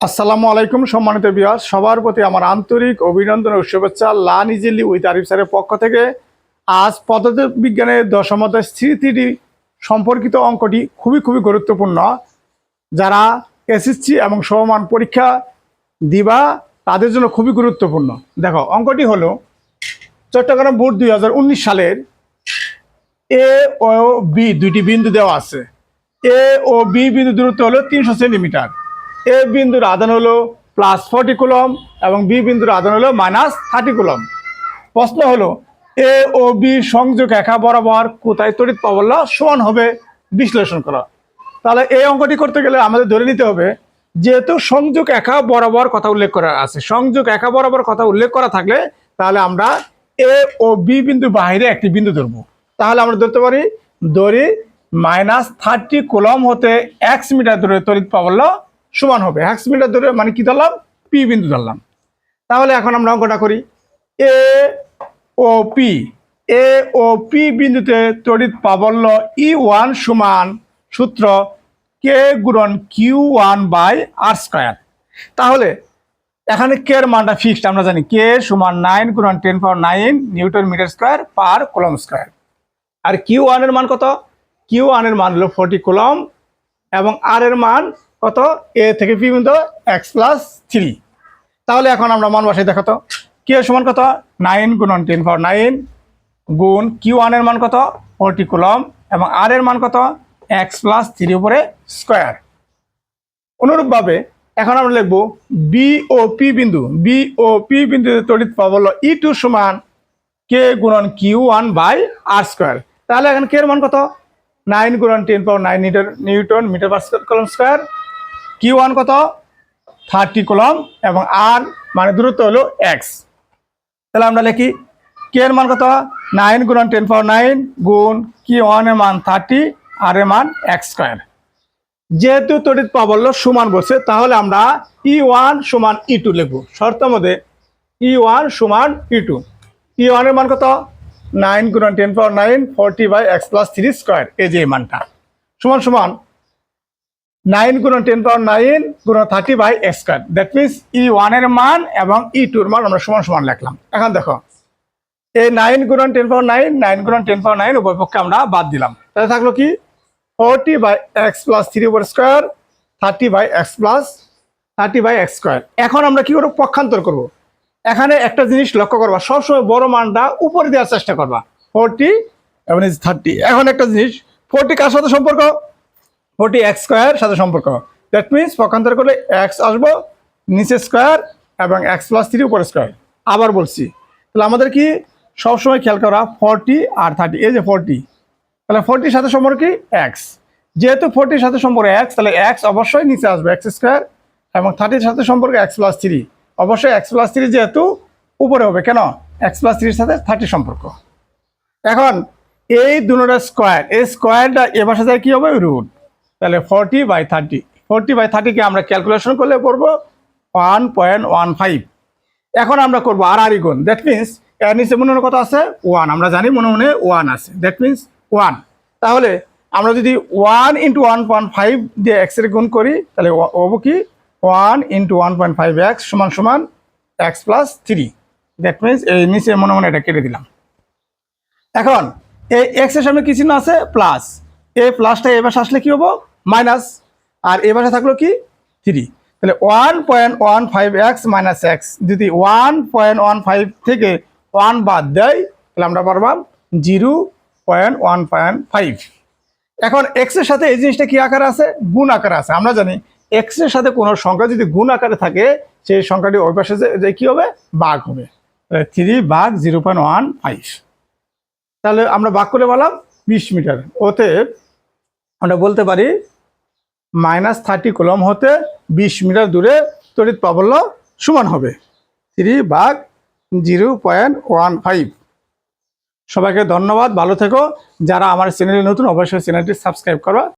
আসসালামু আলাইকুম সম্মানিত বিয়াস সবার প্রতি আমার আন্তরিক অভিনন্দন ও শুভেচ্ছা লা নিজেলি উইথ আরিফ স্যারের পক্ষ থেকে। আজ পদ্ধতি বিজ্ঞানের দশম স্মৃতিটি সম্পর্কিত অঙ্কটি খুবই খুবই গুরুত্বপূর্ণ। যারা এসএসসি এবং সমমান পরীক্ষা দিবা, তাদের জন্য খুবই গুরুত্বপূর্ণ। দেখো, অঙ্কটি হলো চট্টগ্রাম বোর্ড দু হাজার উনিশ সালের এ ও বি দুইটি বিন্দু দেওয়া আছে। এ ও বি বিন্দু দূরত্ব হলো তিনশো সেন্টিমিটার। এ বিন্দুর আধান হলো প্লাস ফর্টি কুলম এবং বি বিন্দুর আধান হলো মাইনাস থার্টি কুলম প্রশ্ন হলো, এ ও বি সংযোগ একা বরাবর কোথায় তড়িৎ প্রবল্য সমান হবে? বিশ্লেষণ করা। তাহলে এই অঙ্কটি করতে গেলে আমাদের ধরে নিতে হবে, যেহেতু সংযোগ একা বরাবর কথা উল্লেখ করা আছে, সংযোগ একা বরাবর কথা উল্লেখ করা থাকলে তাহলে আমরা এ ও বি বিন্দু বাইরে একটি বিন্দু ধরবো। তাহলে আমরা ধরতে পারি, দড়ি মাইনাস থার্টি কুলম হতে এক্স মিটার দূরে তড়িৎ প্রাবল্য সমান হবে। এক্স মিটার দূরে মানে কি ধরলাম? পি বিন্দু ধরলাম। তাহলে এখন আমরা অঙ্কটা করি। এ O P A O P বিন্দুতে তড়িৎ প্রাবল্য ই ওয়ান সমান সূত্র কে গুণন Q one by R square তাহলে এখানে কে এর মানটা ফিক্সড আমরা জানি কে সমান নাইন গুণন ten power nine newton metre square per coulomb square আর কিউ ওয়ানের মান কত? কিউ ওয়ানের মান হলো ফোরটি কুলম এবং আর এর মান কত? এ থেকে পি পর্যন্ত এক্স প্লাস থ্রি তাহলে এখন আমরা মান বসাই, দেখো তো। কে সমান কত? নাইন গুণন টেন পাওয়ার নাইন গুণ কিউ ওয়ানের মান কত? ফোরটি কুলম এবং আর এর মান কত? এক্স প্লাস থ্রি উপরে স্কোয়ার অনুরূপভাবে এখন আমরা লিখব বি ও পি বিন্দু। বি ও পি বিন্দুতে তড়িৎ পাবল ই টু সমান কে গুণন Q one by R square তাহলে এখন কে এর মান কত? নাইন গুণন ten power nine metre newton metre per coulomb square. Q one কত? থার্টি কলম এবং আর মানে দূরত্ব হলো এক্স। তাহলে আমরা লিখি কে এর মান কত? নাইন গুণন টেন পাওয়ার নাইন গুণ কি ওয়ানের মান থার্টি, আর এর মান এক্স স্কোয়ার। যেহেতু তড়িৎ প্রাবল্য সমান বসে তাহলে আমরা ই ওয়ান সমান ই টু লিখব। শর্ত মধ্যে ই ওয়ান সমান ই টু। ই ওয়ানের মান কত? নাইন গুণন ten power nine, forty by X plus three square, এই যে মানটা। সমান সমান, নাইন গুণন টেন পাওয়ার নাইন গুণন thirty by X square. That means E ওয়ানের মান এবং ই টুর মান আমরা সমান সমান লিখলাম। এখন দেখো, এই নাইন গুণন টেন পাওয়ার নাইন নাইন গুণন টেন পাওয়ার নাইন উভয় পক্ষে আমরা বাদ দিলাম। তাহলে থাকল কি? Forty by X plus three over square, thirty by X plus, thirty by X square. এখন আমরা কি করব? পক্ষান্তর করব। এখানে একটা জিনিস লক্ষ্য করবা, সবসময় বড় মানটা উপরে দেওয়ার চেষ্টা করবা। ফোরটি এবং থার্টি এখন একটা জিনিস ফোরটি কার সাথে সম্পর্ক? ফোরটি এক্স স্কোয়ার সাথে সম্পর্ক। দ্যাট মিনস পক্ষান্তর করলে এক্স আসব নিচে স্কোয়ার এবং এক্স প্লাস থ্রি উপরে স্কোয়ার আবার বলছি, তাহলে আমাদের কি? সবসময় খেয়াল করা ফোরটি আর থার্টি এই যে ফোরটি তাহলে ফোরটির সাথে সম্পর্ক কি? এক্স যেহেতু ফোরটির সাথে সম্পর্ক এক্স তাহলে এক্স অবশ্যই নিচে আসবে এক্স স্কোয়ার এবং থার্টির সাথে সম্পর্ক এক্স প্লাস থ্রি অবশ্যই এক্স প্লাস থ্রি যেহেতু উপরে হবে, কেন? এক্স প্লাস থ্রির সাথে থার্টি সম্পর্ক। এখন, এই দুটা স্কোয়ার এই স্কোয়ারটা এ বাসা যায় কী হবে? রুট তাহলে forty by thirty forty by থার্টিকে আমরা ক্যালকুলেশন করলে করব ওয়ান পয়েন্ট ওয়ান ফাইভ এখন আমরা করব আর আর গুণ। দ্যাট মিনস এর নিচে মনে মনে কত আছে? ওয়ান আমরা জানি মনে মনে ওয়ান আছে। দ্যাট মিনস ওয়ান তাহলে, আমরা যদি one into one point five দিয়ে এক্সের গুণ করি, তাহলে হব কি? One into one point five X সমান সমান X plus three. That means এই নিচে মনে মনে এটা কেটে দিলাম। এখন, এই এক্সের সামনে কি চিহ্ন আছে? প্লাস। এই প্লাসটা এ পাশে আসলে কি হব? মাইনাস। আর এ পাশে থাকল কি? থ্রি। তাহলে one point one five X minus X. যদি ওয়ান পয়েন্ট ওয়ান ফাইভ থেকে ওয়ান বাদ দেয়, তাহলে আমরা পারবাম zero point one point five. এখন এক্সের সাথে এই জিনিসটা কি আকারে আছে? গুণ আকারে আছে। আমরা জানি এক্সের সাথে কোনো সংখ্যা যদি গুণ আকারে থাকে, সেই সংখ্যাটি ওই পাশে যে- যে কি হবে? বাঘ হবে। থ্রি বাঘ জিরো পয়েন্ট ওয়ান ফাইভ তাহলে আমরা বাঘ করে বললাম বিশ মিটার। ওতে আমরা বলতে পারি মাইনাস থার্টি কলম হতে বিশ মিটার দূরে তড়িৎ প্রাবল্য সমান হবে। থ্রি বাঘ জিরো পয়েন্ট ওয়ান ফাইভ। সবাইকে ধন্যবাদ। ভালো থেকো। যারা আমার চ্যানেলে নতুন, অবশ্যই চ্যানেলটি সাবস্ক্রাইব করো।